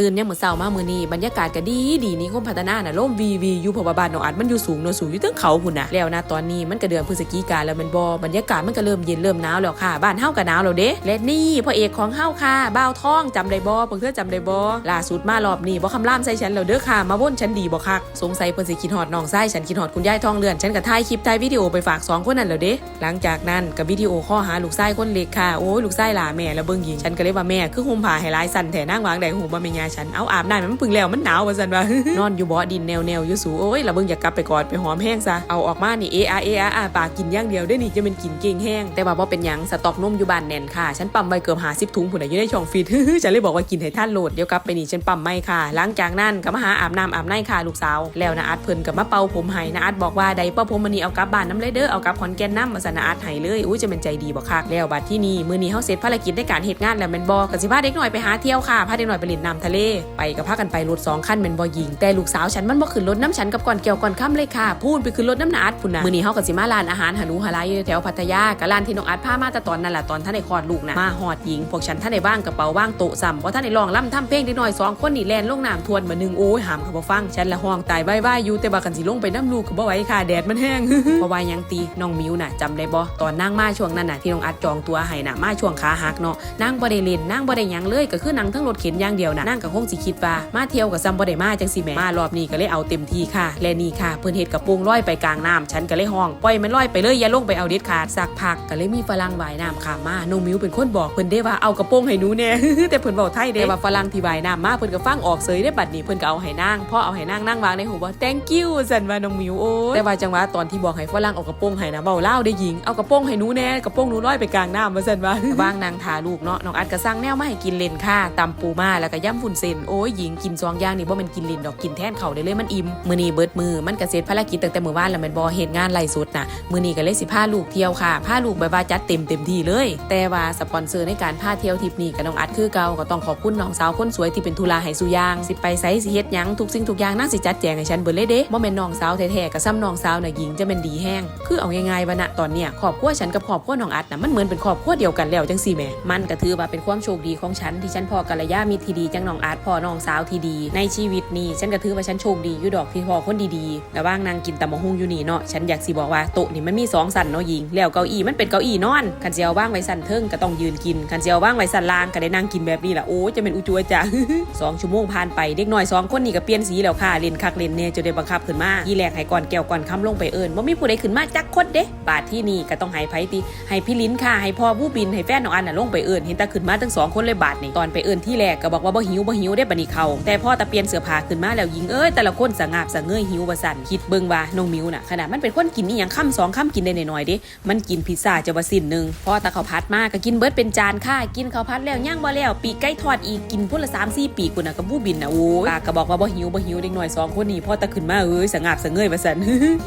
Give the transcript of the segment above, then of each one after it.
ตื่นเนี่ยามมื้อเช้ามามื้อนี้บรรยากาศก็ดีดีนี่คมพัฒนาน่ะล่มวีวีอยู่พราะว่าบ้านนองอัดมันอยู่สูงเนาะสูงอยู่เทั้งเขาพุ่นน่ะแล้วนะตอนนี้มันก็เดือนพฤศจิกาแล้วมันบ่บรรยากาศมันก็เริ่มเย็นเริ่มหนาวแล้วค่ะบ้านเฮาก็หนาวแล้วเด้และนี่พระเอกของเฮาค่ะบ่าวทองจำได้บ่เพิ่นเคยจำได้บ่ล่าสุดมารอบนี้บ่คำรามใส่ฉันแล้วเด้อค่ะมาวนฉันดีบ่คักสงสัยเพิ่นสิคิดฮอดน้องชายฉันคิดฮอดคุณยายทองเลือนฉันก็ถ่ายคลิปถ่ายวิดีโอไปฝากสองคนนั่นแล้วเด้หลังจากนั้นก็วิดีโอข้อหาลูกชายคนเล็กค่ะโอ้ยลูกชายหลาแม่แล้วเบิ่งหญิงฉันก็เลยว่าแม่คือห่มผ้าให้หลายสั่นแถนางวางได้หูบ่แม่ยาฉันเอาอาบน้ำมันพึ่งแล้วมันหนาวว่าซั่นว่านอนอยู่บ่อดินแนวแนวๆอยู่สูโอ้ยล้วเบิ่งอยากกลับไปกอดไปหอมแห้งซะเอาออกมานี่เออาเออาปากกินย่างเดียวได้นี่จะเป็นกินเก่งแห้งแต่ว่าบ่เป็นหยังสต็อกนมอยู่บ้านแน่นค่ะ ฉันปั๊มไว้เกือบ50ถุงพุ่นอยู่ในช่องฟีดฉันเลยบอกว่ากินให้ท่านโหลดเดี๋ยวกลับไปนี่ฉันปั๊มไม่ค่ะ หลังจากนั้นก็มาหาอาบน้ำอาบในค่ะลูกสาว แล้วนะอาร์ตเพิ่นก็มาเป่าผมให้นะอาร์ตบอกว่าได้เป่าผมมื้อนี้เอากลับบ้านน้ำเลยเด้อเอากลับขอนแก่นน้ำมาสนะอาร์ตให้เลยอุ้ยจะเป็นใจดีบ่คักแล้วบัดที่นี่มื้อนี้เฮาเสร็จภารกิจในการเฮ็ดงานแล้วแม่นบ่ก็สิพาเด็กหน้อยไปหาเที่ยวค่ะพาเด็กหน้อยไปเล่นน้ำทะเลไปก็พากันไปรถสองคันแม่นบ่หญิง แต่ลูกสาวฉันมันบ่ขึ้นรถน้ำฉันกับก่อนเกี่ยวก่อนค่ำเลยค่ะ พูดไปขึ้นรถน้ำนาอาร์ตพุ่นน่ะมื้อนี้เฮาก็สิมาร้านอาหารหาหนูหาหลายอยู่แถวพัทยากับร้านที่น้องอาร์ตพามาแต่ตอนนั้นแหละตอนท่านได้คลอดลูกน่ะมาฮอดหญิงพวกฉันท่านได้ว่างกระเป๋าว่างโต๊ะซ้ำเพราะท่านได้ร้องล่ำทำเพลงเด็กน้อยสองคนนี่แล่นลงน้ำทวนมาหนึงโอ้ยหามเขาบ่ฟังฉันละห้องตายว้ายๆอยู่แต่ว่ากันสิลงไปน้ำลูกก็บ่ไหวค่ะแดดมันแห้งเพราะว่ายังตีน้องมิวน่ะจำได้บ่ตอนนั่งมาช่วงนั้นน่ะที่น้องอัดจองตัวให้น่ะมาช่วงขาหักเนาะนั่งบ่ได้เล่นนั่งบ่ได้หยังเลยก็คือนั่งทั้งรถเข็นอย่างเดียวน่ะนั่งก็คงสิคิดว่ามาเที่ยวกับซ้ำบ่ได้มาจังสิแหม่มารอบนี้ก็เลยเอาเต็มที่ค่ะ และนี่ค่ะเพิ่นเฮ็ดกระโปรงลอยไปกลางน้ำฉันก็เลยห้องปล่อยมันลอยไปเลยอย่าลงไปเอาเด็ดขาดสักพักก็เลยมีฝรั่งว่ายน้ำข้ามาน้องมิวเป็นคนบอกเพิ่นได้ว่าเอากระโปรงให้หนูแน่แต่เพิ่นเว้าไทยเด้แต่ว่าฝรั่งที่ว่ายน้ำมาเพิ่นก็ฟังออกเสยได้บัดนี้เพิ่นก็เอาให้นางพอเอาให้นางนั่งวางในหูว่า thank you สันว่าน้องมิวโอ้แต่ว่าจังหวะตอนที่บอกให้ฝรั่งเอากระโปรงให้นะเบาเล่าได้หญิงเอากระโปรงให้หนูแน่กระโปรงหนูลอยไปกลางน้ำว่าสันว่าว่างนางทาลูกเนาะน้องอัดก็สั่งแนวมาให้กินเลนค่ะตำปูมาแล้วก็ย่ำฝุนเซนโอ้ยหญิงกินซองย่างนี่บ่แมันกินเลนดอกกินแทนเขาได้เลยมันอิ่มมื้อนี้เบิดมือมันก็เสร็จภารกิจตั้งแต่มื้อวานแล้วแมันบ่เฮ็ดงานไล่สุดน่ะมื้อนี้ก็เลยสิพาลูกเที่ยวค่ะพาลูกแบบว่าจัดเต็มเต็มที่เลย แต่ว่าสปอนเซอร์ในการพาเที่ยวทริปนี้ก็น้องอัดคือเก่าก็ต้องขอบคุณน้องสาวคนสวยที่เป็นทุลาให้สุย่างสิไปไสสิเฮ็ดหยังทุกสิ่งทุกอย่างนางสิจัดแจงให้ฉันเบิดเลยเด้บ่แม่นน้องสาวแท้ๆก็ซ้ำน้องสาวน่ะหญิงจะเป็นดีแห้งคือเอาง่ายๆว่าณตอนเนี้ยครอบครัวฉันกับครอบครัวน้องอัดน่ะมันเหมือนเป็นครอบครัวเดียวกันแล้วจังซี่แหมมันก็ถือว่าเป็นความโชคดีของฉันที่ฉันพอกัลยามิตรที่ดีจังน้องอัดพ่อน้องสาวที่ดี ในชีวิตนี้ฉันก็ถือว่าฉันโชคดีอยู่ดอกที่พอคนดีๆระหว่างนางกินตำมะฮุ่งอยู่นี่เนาะฉันอยากสิบอกว่าโต๊ะนี่มันมีสองสันเนาะหญิง แล้วเก้าอี้มันเป็นเก้าอี้นอนคันเจียวว่างไว้สันเทิงก็ต้องยืนกินคันเจียวว่างไว้สันล่างก็ได้นั่งกินแบบนี้แหละโอ้จะเป็นอุจวจ้ะสองชั่วโมงผ่านไปเด็กน้อยสองคนนี่ก็เปลี่ยนสีแล้วค่ะเล่นคักเล่นเน่จนได้บังคับขึ้นมายี่แรกให้ก่อนแก้วก่อนคำลงไปเอิญว่ามีผู้ใดขึ้นมาจักคนเด้บาทที่นี่ก็ต้องให้ไผติให้พี่ลิ้นค่ะให้พ่อผู้บินให้แฟนน้องอันน่ะลงไปเอิญเห็นตาขึ้นมาทั้งสองคนเลยบาทนี่ตอนไปเอิญที่แรกก็บอกว่าบ่หิวบ่หิวได้บัดนี้เขาแต่พ่อตะเปลี่ยนเสื้อผ้าขึ้นมาแล้วยิงเอ้ยแต่ละคนสงาบสะเงยหิวว่าสั่นคิดเบิ่งว่าน้องมิวน่ะขนาดมันเป็นคนกินนี่ยังค่ำสองค่ำกินได้หน่อยๆเด้มันกินพิซซ่าจะว่าสิ้นหนึ่งพ่อตะเขาพัดมาก็กินเบิดเป็นจานค่ะกินเขาพัดแล้วย่างบ่แล้วปีกไก่ทอดอีกกินพุ่นละสามสี่ปีกกูน่ะกับบูบินน่ะโอ้ยปากก็บอกว่าบ่หิวบ่หิวเด็กหน้อยสองคนนี้พ่อตะขึ้นมาเอ้ยสงาบสะเงยว่าสั่น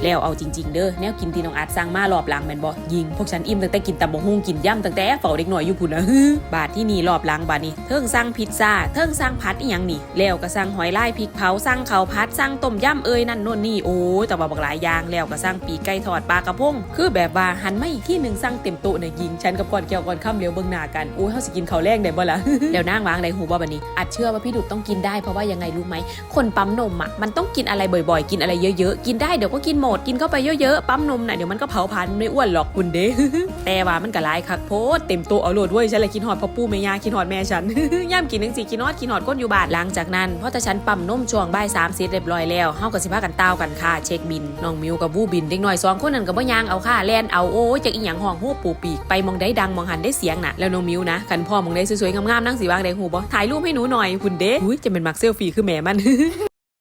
แล้วเอาจริง ๆ เด้อแนวกินที่น้องอาร์ตสั่งมารอบหลังแม่นบ่ยิงพวกฉันอิ่มตั้งแต่กินตำบักหุ่งกินย่ำตั้งแต่เฝ้าเด็กหน้อยอยู่พุ่นนะบาทที่นี่รอบหลังบาทนี้เทิงสั่งพิซซ่าเทิงสั่งพัดอีหยังนี่ แล้วก็สั่งหอยลายพริกเผาสั่งข้าวผัดสั่งต้มยำเอ้ยนั่นโน่นนี่โอ้ยแต่ว่าบักหลายอย่างแล้วก็สั่งปีกไก่ทอดปลากระพงคือแบบว่าหันมาอีกที่หนึ่งสั่งเต็มโต๊ะเนี่ยยิงฉันกับก่อนแก้วก่อนค่ำเลี้ยวเบิ่งหน้ากันโอ้ยเฮาสิกินข้าวแรงได้บ่ล่ะแล้วนางวางในหูบ่บัดนี้อัดเชื่อว่าพี่ดุดต้องกินได้เพราะว่ายังไงรู้ไหมคนปั๊มนมอะมันต้องกินอะไรบ่อยๆ กินอะไรเยอะๆกินได้เดี๋ยวก็กินหมดกินเข้าไปเยอะๆปั๊มนมน่ะเดี๋ยวมันก็เผาผลาญไม่อ้วนหรอกคุณเด้แต่ว่ามันก็หลายคักโพดเต็มโต๊ะเอาโหลดเว้ยฉันเลยกินหอดพ่อปู่แม่ย่ากินหอดแม่ฉันย่ำกินนึงสิกินฮอดกินหอดก้นอยู่บาทหลังจากนั้นพอตาฉันปั๊มนมช่วงบ่ายสามเสร็จเรียบร้อยแล้วเฮากับสิพากันเต้ากันค่ะ เช็คบินน้องมิวกับบูบินเด็กน้อยสองคนนั้นกับ่ยางเอาค่ะแลนเอาโอ้ยจากอีหยังห้องหูปูปีกไปมองได้ดังมองหันได้เสียงน่ะแล้วน้องมิวนะคันพ่อมองได้สวยๆงามๆนั่งสีวางแดงหูบ่ถ่ายรูปให้หนูหน่อยคุณเด้อุ้ยจะเป็นมักเซลฟี่คือแม่มัน